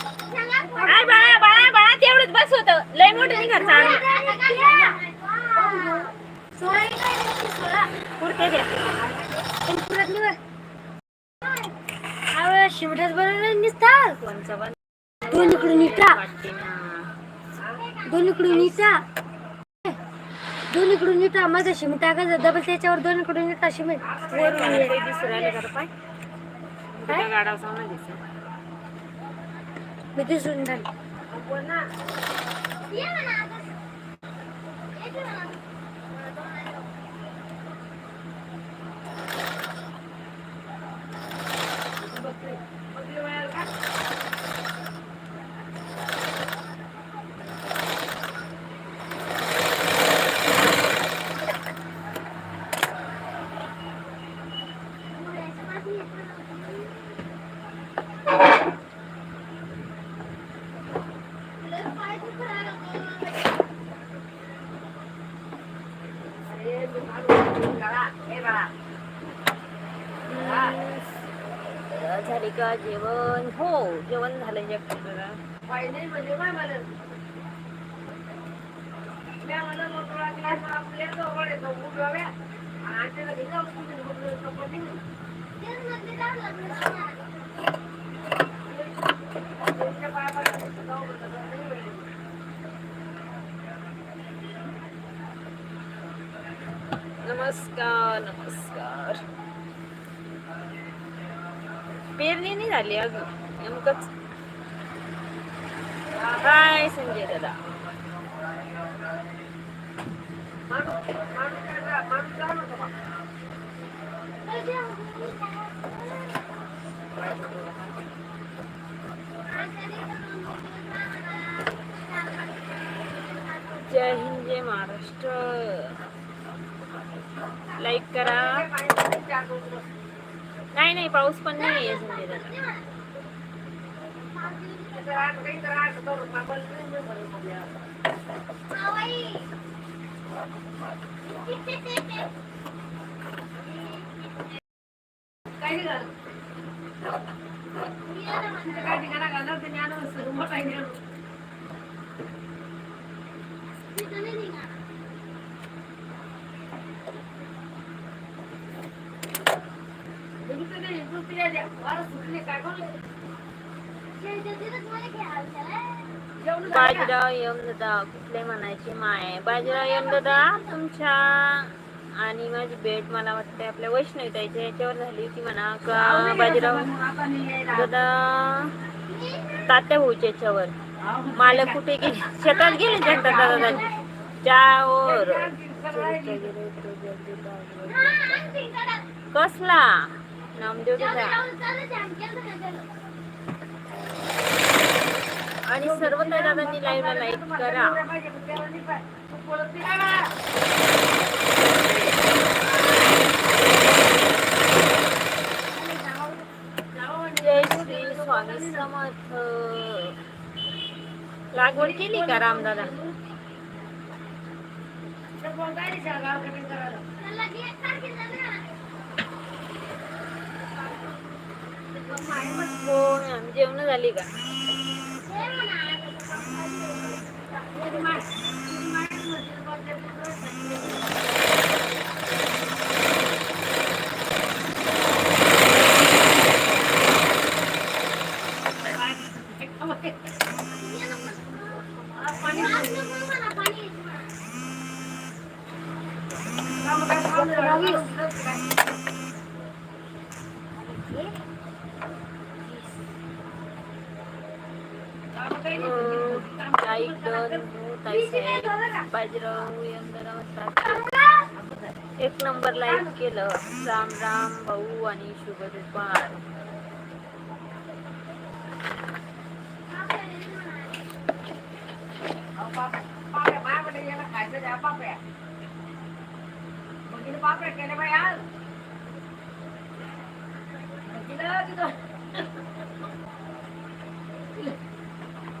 बाळा बाळा बाळा तेवढंच बस होत. लय मोठं नाही घर चालू पुरते द्या शिवराज बरोबर निसतात पण दोन इकडून इटा दोन इकडून इटा दोन इकडून इटा माझा शिमिट टाकायचं डबल त्याच्यावर दोन इकडून इटा शिमिट. वरून ये. मी दिसून झाली झाले का? जेवण? हो जेवण झालं जग नमस्कार नमस्कार. पेरणी नाही झाली अजून. नेमकंच. काय संजय दादा. जय हिंद जय महाराष्ट्र. लाईक करा. नाही नाही पाऊस पण नाही आहे संजय दादा बाजीराव यम दादा कुठले म्हणायचे माय बाजीराव यम दादा तुमच्या आणि माझी भेट मला वाटते आपल्या वैष्णवी ताईच्या याच्यावर झाली होती म्हणा का बाजीराव दादा तात्या भाऊच्या याच्यावर मला कुठे गेले शेतात गेले जनता दादा त्यावर कसला नामदेव आणि सर्व काही दादांनी लाईव्हला लाईक करा. जय श्री स्वामी समर्थ. लागवड केली का रामदादा? हो जेवण झाली का लाईक डन ताई साहेब बाजीराव यंदा एक नंबर लाईक केलं. राम राम भाऊ आणि शुभ दुपार. पापड्या केले बाई आज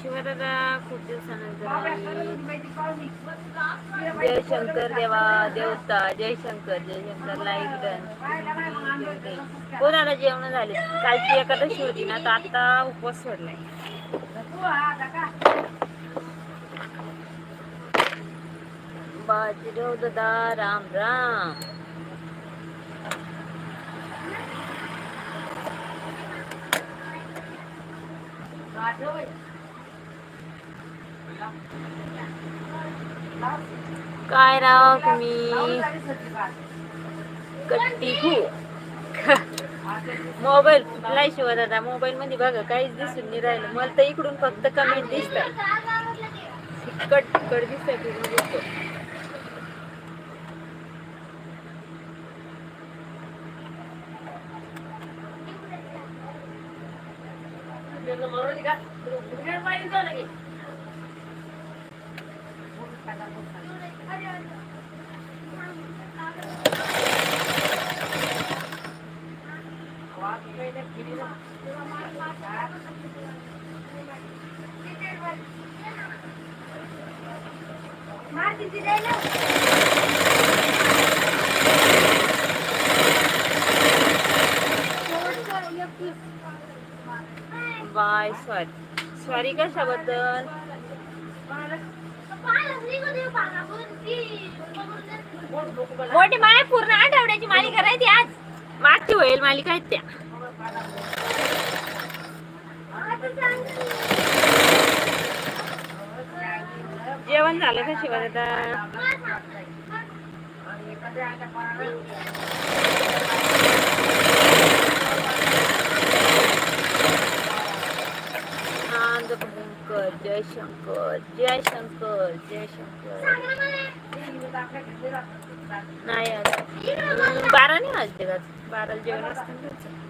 शिवदादा खूप दिवसानंतर जय शंकर देवा देवता जय शंकर जय शंकर लाईक डन. हो दादा जेवण झाले? कालची एकादशी होती ना तर आता उपवास सोडलाय. बाजीराव दादा राम राम. काय राव तुम्ही? कट्टी खू मोबाईल कुठलाही शिवा दादा मोबाईल मध्ये बघा काहीच दिसून नाही राहिलं. मला तर इकडून फक्त कमेंट दिसत कट कट दिसतंय पूर्ण दिसतो बाय सॉरी सॉरी कशाबद्दल? मोठी माय पूर्ण आठवड्याची मालिका करायची आज. मागची होईल मालिका आहेत त्या? जेवण झालं का शिवाय दादा जय शंकर जय शंकर जय शंकर नाही बारा नाही वाजते का? बारा जेवण असतं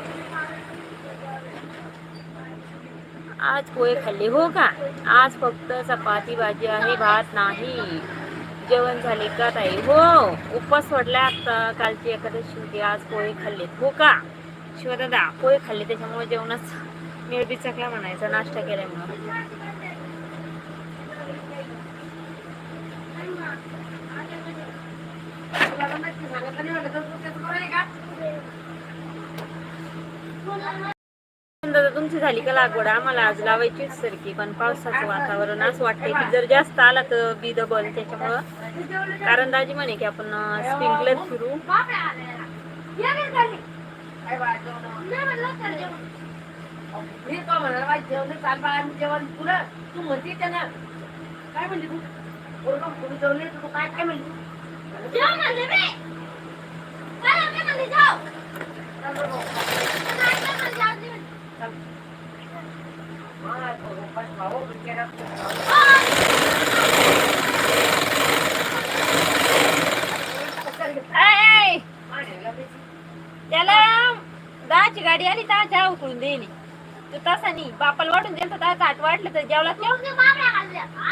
आज पोहे खाल्ले हो का? आज फक्त चपाती भाजी आहे भात नाही. जेवण झाले का ताई? हो उपवास सोडला आता कालची एकादशी होती आज पोहे खाल्लेत हो का? शिवदादा पोहे खाल्ले त्याच्यामुळे जेवणाच मेळबी चकला म्हणायचा नाश्ता केल्यामुळं दादा तुमची झाली का लागवड? आम्हाला आज लावायचीच सरकी पण पावसाचं वातावरण असं वाटतंय की जर जास्त आला तर बी दबल त्याच्यामुळं. कारण दाजी म्हणे की आपण स्प्रिंकलर फिरू. जेवण तू म्हणते त्यांना काय म्हणली तू तू काय काय म्हणली ऐ, त्याला दहाची गाडी आली तर चहा उकळून देईल तो तसा नाही बापाला वाटून देईल तर दहाचा आठ वाटलं तर जेवला नाही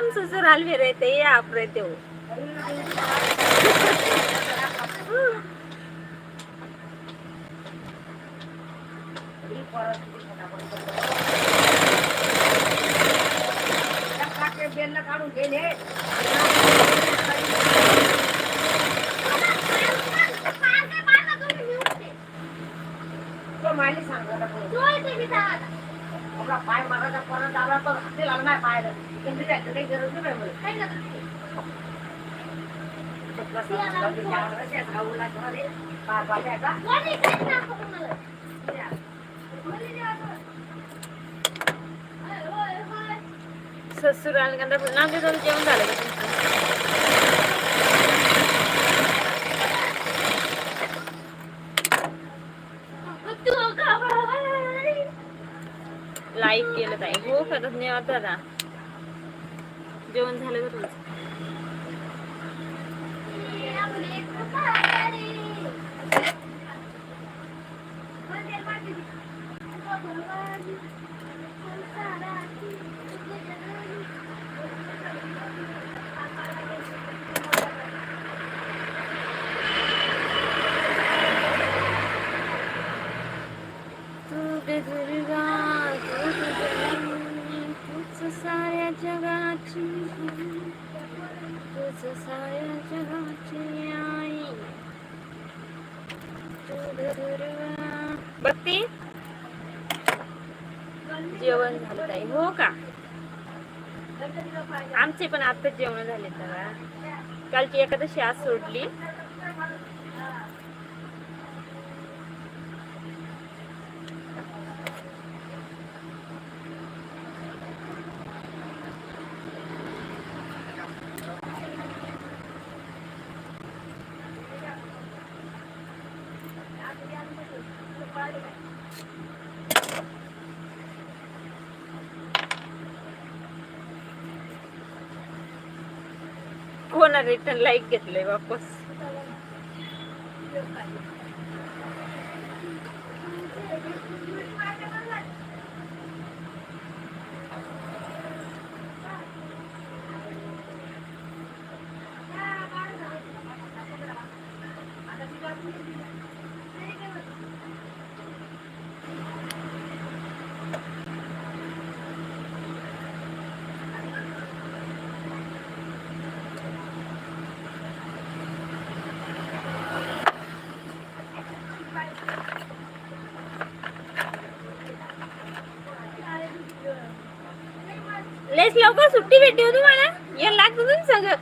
हम ससुराल में रहते हैं आप रहते हो काढून गेले तो मायली आपला पाय मारायचा परत आला तर हाती लागला नाही पायाला. त्यांची त्याची काही गरज नाही मला. घरी पाय पायाचा. ससुराल दादा जेवण झालं का तुमचं लाईक केलं ताई. हो का धन्यवाद दादा जेवण झालं का तुमचं? तूच साऱ्या आई जेवण झालं ताई हो का? आमचे पण आता जेवण झाले तर कालची एकादशी आज सोडली. कोणा रिटर्न लाईक घेतलंय वापस. लेस लवकर सुट्टी भेटली हो तुम्हाला या लागत सगळं.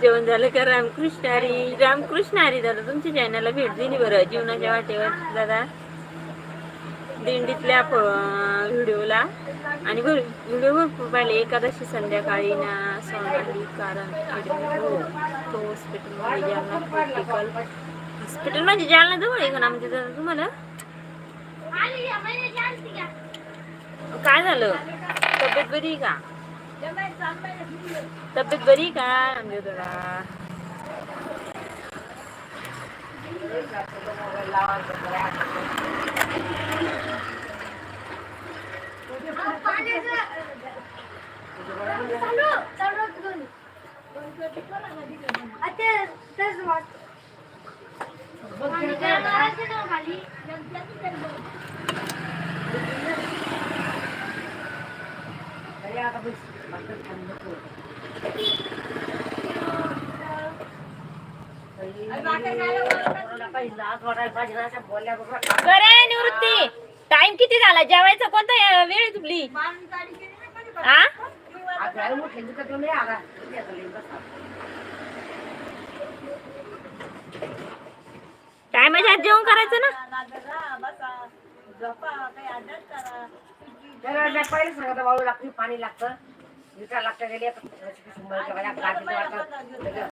जेवण झालं का रामकृष्ण हरी? रामकृष्ण हरी दादा तुमच्या चॅनलला भेट दिली बरं जीवनाच्या वाटेवर. दादा दिंडीतल्या व्हिडिओला. आणि भर व्हिडिओ भरपूर पाहिले एकादशी संध्याकाळी ना सोनाली कारण तो हॉस्पिटलमध्ये जालना क्रिटिकल हॉस्पिटल म्हणजे जालना जवळ आहे का ना म्हणजे दादा तुम्हाला? काय झालं? तब्येत बरी का? तब्येत बरी आहे का म्हणजे थोडा आता तेच वाट खाली निवृत्ती. टाइम किती झाला? जेवायचा कोणता वेळ आहे तुमली आ? टायमाच्या आत जेवण करायचं ना? त्याला नाही पहिले वाळू लागते पाणी लागतं. विटा लागतं गेले